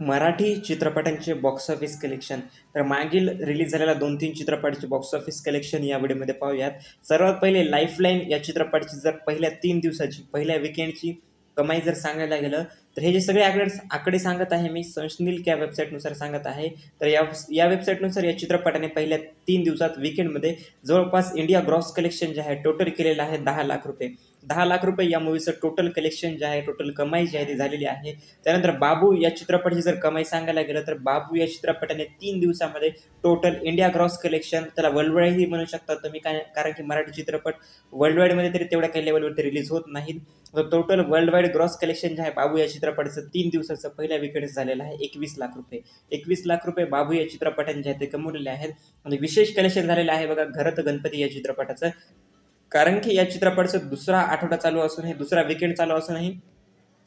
मराठी चित्रपटांचे box office collection तर मागील रिलीज झालेल्या दोन तीन चित्रपटाचे बॉक्स ऑफिस कलेक्शन या व्हिडिओमध्ये पाहूयात. सर्वात पहिले लाईफलाईन या चित्रपटाची जर पहिल्या तीन दिवसाची पहिल्या विकेंडची कमाई जर सांगायला गेलं तर हे जे सगळे आकडे आकडे सांगत आहे मी संशनील या वेबसाईटनुसार सांगत आहे. तर या या वेबसाईटनुसार या चित्रपटाने पहिल्या तीन दिवसात विकेंडमध्ये जवळपास इंडिया ग्रॉस कलेक्शन जे आहे टोटल केलेलं आहे दहा लाख रुपये. दहा लाख रुपये या मूवीचं टोटल कलेक्शन जे आहे टोटल कमाई जी आहे ती झालेली आहे. त्यानंतर बाबू या चित्रपटाची जर कमाई सांगायला गेलं तर बाबू या चित्रपटाने तीन दिवसामध्ये टोटल इंडिया ग्रॉस कलेक्शन त्याला वर्ल्डवाईडही म्हणू शकता तुम्ही काय कारण की मराठी चित्रपट वर्ल्डवाईडमध्ये तरी तेवढ्या काही लेवलवरती रिलीज होत नाहीत. तर total world wide gross collection जे आहे बाबू या चित्रपटाचं तीन दिवसाचं पहिल्या विकेट झालेलं आहे. एकवीस लाख रुपये. एकवीस लाख रुपये बाबू या चित्रपटाने जे आहे ते कमवलेले आहेत. आणि विशेष कलेक्शन झालेलं आहे बघा घरत गणपती या चित्रपटाचं. कारण की या चित्रपटाचं दुसरा आठवडा चालू असून हे दुसरा विकेंड चालू असूनही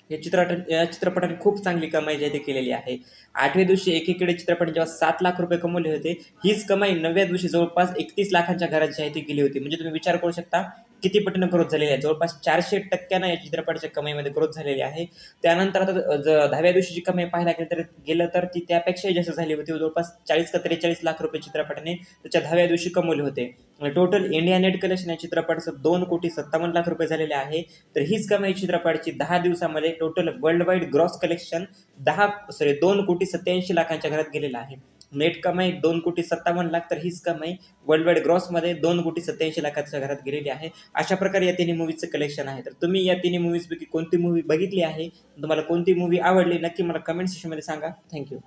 या चित्रपट या चित्रपटाने खूप चांगली कमाई जी केलेली आहे. आठव्या दिवशी एकीकडे चित्रपटाने जेव्हा सात लाख रुपये कमवले होते हीच कमाई नवव्या दिवशी जवळपास एकतीस लाखांच्या घरात जी आहे ती गेली होती. म्हणजे तुम्ही विचार करू शकता किती पटीनं ग्रोथ झालेली आहे? जवळपास चारशे टक्क्यानं या चित्रपटाच्या कमाईमध्ये ग्रोथ झालेली आहे. त्यानंतर आता ज दहाव्या दिवशीची कमाई पाहायला गेलं तर गेलं तर ती त्यापेक्षाही जास्त झाली होती. जवळपास चाळीस का त्रेचाळीस लाख रुपये चित्रपटाने त्याच्या दहाव्या दिवशी कमवले होते. टोटल इंडिया नेट कलेक्शन या चित्रपटाचं दोन कोटी सत्तावन्न लाख रुपये झालेले आहे. तर हीच कमाई चित्रपटाची दहा दिवसामध्ये total world wide gross collection दहा सॉरी दोन कोटी सत्याऐंशी लाखांच्या घरात गेलेलं आहे. नेट कमाई दोन कोटी सत्तावन्न लाख तर हीच कमाई वर्ल्ड वाईड ग्रॉसमध्ये दोन कोटी सत्याऐंशी लाखाच्या घरात गेलेली आहे. अशा प्रकारे या तिन्ही मूवीचं कलेक्शन आहे. तर तुम्ही या तिन्ही मूवीजपैकी कोणती मूवी बघितली आहे? तुम्हाला कोणती मूवी आवडली? नक्की मला कमेंट सेक्शनमध्ये सांगा. थँक्यू